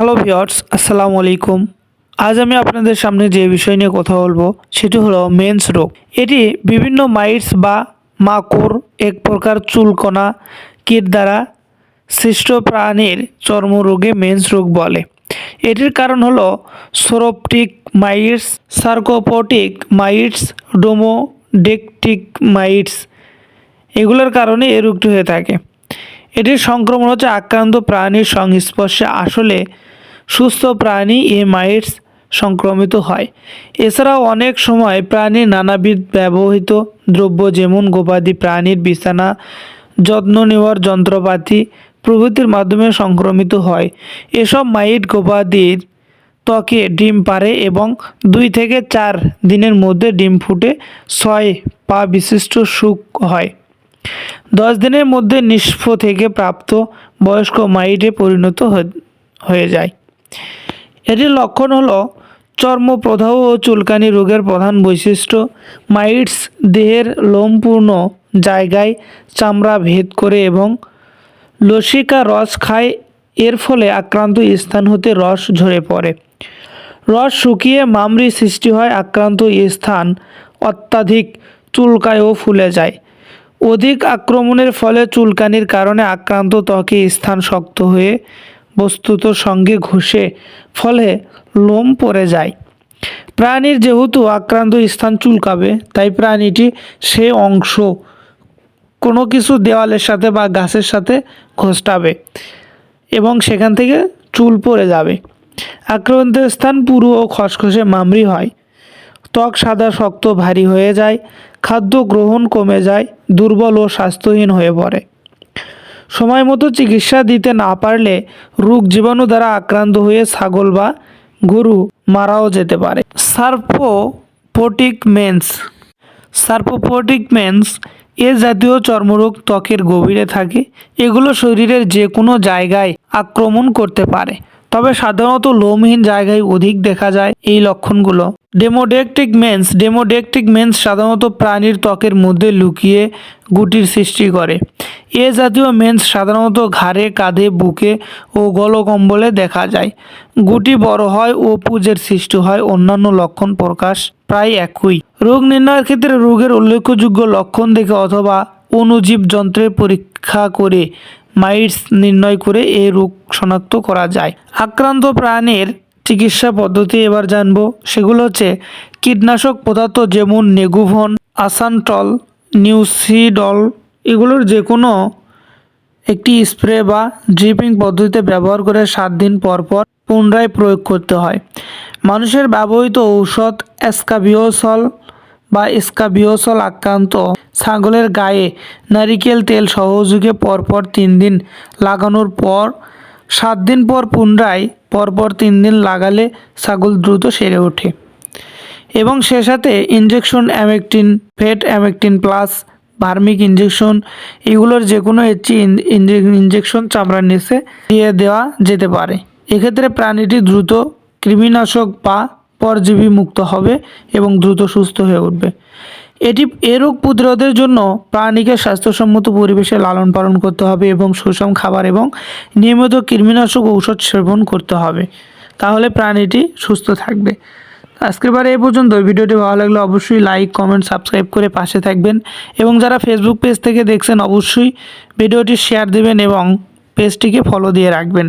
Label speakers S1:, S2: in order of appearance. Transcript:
S1: Hello viewers আসসালামু আলাইকুম। আজ আমি আপনাদের সামনে যে বিষয় নিয়ে কথা বলব, সেটি হলো মেন্স রোগ। এটি বিভিন্ন মাইটস বা মাকড়, এক প্রকার চুলকণা কীট দ্বারা সৃষ্ট প্রাণীর চর্মরোগে মেন্স রোগ বলে। এটির কারণ হলো psoroptic mites sarcoptic mites demodectic mites এগুলোর কারণে এই রোগটি হয়ে থাকে। এটির সংক্রমণ হচ্ছে আক্রান্ত প্রাণীর সংস্পর্শে আসলে সুস্থ প্রাণী এ মাইটস সংক্রমিত হয়। এছাড়াও অনেক সময় প্রাণীর নানাবিধ ব্যবহৃত দ্রব্য যেমন গবাদি প্রাণীর বিছানা, যত্ন নেওয়ার যন্ত্রপাতি প্রভৃতির মাধ্যমে সংক্রমিত হয়। এসব মাইট গবাদির ত্বকে ডিম পারে এবং দুই থেকে চার দিনের মধ্যে ডিম ফুটে ছয় পা বিশিষ্ট সুখ হয়। দশ দিনের মধ্যে নিষ্প থেকে প্রাপ্ত বয়স্ক মাইটে পরিণত হয়ে- যায়। এটির লক্ষণ হলো চর্মপ্রদাহ ও চুলকানি রোগের প্রধান বৈশিষ্ট্য। মাইটস দেহের লোমপূর্ণ জায়গায় চামড়া ভেদ করে এবং লসিকা রস খায়। এর ফলে আক্রান্ত স্থান হতে রস ঝরে পড়ে। রস শুকিয়ে মামরি সৃষ্টি হয় আক্রান্ত স্থান অত্যাধিক চুলকায় ও ফুলে যায়। অধিক আক্রমণের ফলে চুলকানির কারণে আক্রান্ত ত্বকে স্থান শক্ত হয়ে বস্তুত সঙ্গে ঘষে ফলে লোম পড়ে যায়। প্রাণীর যেহেতু আক্রান্ত স্থান চুলকাবে, তাই প্রাণীটি সে অংশ কোনো কিছু দেওয়ালের সাথে বা গাছের সাথে ঘষটাবে এবং সেখান থেকে চুল পড়ে যাবে। আক্রান্ত স্থান পুরো ও খসখসে মামরি হয়। ত্বক সাদা, শক্ত, ভারী হয়ে যায়, খাদ্য গ্রহণ কমে যায়, দুর্বল ও স্বাস্থ্যহীন হয়ে পড়ে। সময় মতো চিকিৎসা দিতে না পারলে রোগ জীবাণু দ্বারা আক্রান্ত হয়ে ছাগল বা গরু মারাও যেতে পারে। সার্পোপোটিক মেন্স সার্পোপোটিক মেন্স এ জাতীয় চর্মরোগ ত্বকের গভীরে থাকে। এগুলো শরীরের যে কোনো জায়গায় আক্রমণ করতে পারে। তবে সাধারণত লোমহীন জায়গায় অধিক দেখা যায় এই লক্ষণগুলো। ডেমোডেকটিক মেন্স ডেমোডেকটিক মেন্স সাধারণত প্রাণীর ত্বকের মধ্যে লুকিয়ে গুটির সৃষ্টি করে। এ জাতীয় মেন্স সাধারণত ঘাড়ে, কাঁধে, বুকে ও গলকম্বলে দেখা যায়। গুটি বড় হয় ও পুজের সৃষ্টি হয়। অন্যান্য লক্ষণ প্রকাশ প্রায় একই। রোগ নির্ণয়ের ক্ষেত্রে রোগের উল্লেখযোগ্য লক্ষণ দেখে অথবা অণুজীব যন্ত্রের পরীক্ষা করে মাইটস নির্ণয় করে এ রোগ শনাক্ত করা যায়। আক্রান্ত প্রাণীর চিকিৎসা পদ্ধতি এবার জানব। সেগুলো হচ্ছে কীটনাশক পদার্থ যেমন নেগুভন আসানটল, নিউসিডল, এগুলোর যে কোনো একটি স্প্রে বা ড্রিপিং পদ্ধতিতে ব্যবহার করে সাত দিন পর পর পুনরায় প্রয়োগ করতে হয়। মানুষের ব্যবহৃত ঔষধ অ্যাসকাবিওসল বা স্কাবিওসল আক্রান্ত ছাগলের গায়ে নারিকেল তেল সহযোগে পরপর তিন দিন লাগানোর পর, সাত দিন পর পুনরায় পরপর তিন দিন লাগালে ছাগল দ্রুত সেরে ওঠে। এবং সে সাথে ইনজেকশন অ্যামেকটিন ফেট অ্যামেকটিন প্লাস ভার্মিক ইনজেকশন এগুলোর যে কোনো একটি ইনজেকশন চামড়ার নিচে দিয়ে দেওয়া যেতে পারে। এক্ষেত্রে প্রাণীটি দ্রুত কৃমিনাশক বা পরজীবী মুক্ত হবে এবং দ্রুত সুস্থ হয়ে উঠবে। এটি এ রোগ প্রতিরোধের জন্য প্রাণীকে স্বাস্থ্যসম্মত পরিবেশে লালন পালন করতে হবে এবং সুষম খাবার এবং নিয়মিত কৃমিনাশক ঔষধ সেবন করতে হবে। তাহলে প্রাণীটি সুস্থ থাকবে। আজকের বারে এ পর্যন্ত। ভিডিওটি ভালো লাগলে অবশ্যই লাইক কমেন্ট সাবস্ক্রাইব করে পাশে থাকবেন এবং যারা ফেসবুক পেজ থেকে দেখছেন অবশ্যই ভিডিওটি শেয়ার দেবেন এবং পেজটিকে ফলো দিয়ে রাখবেন।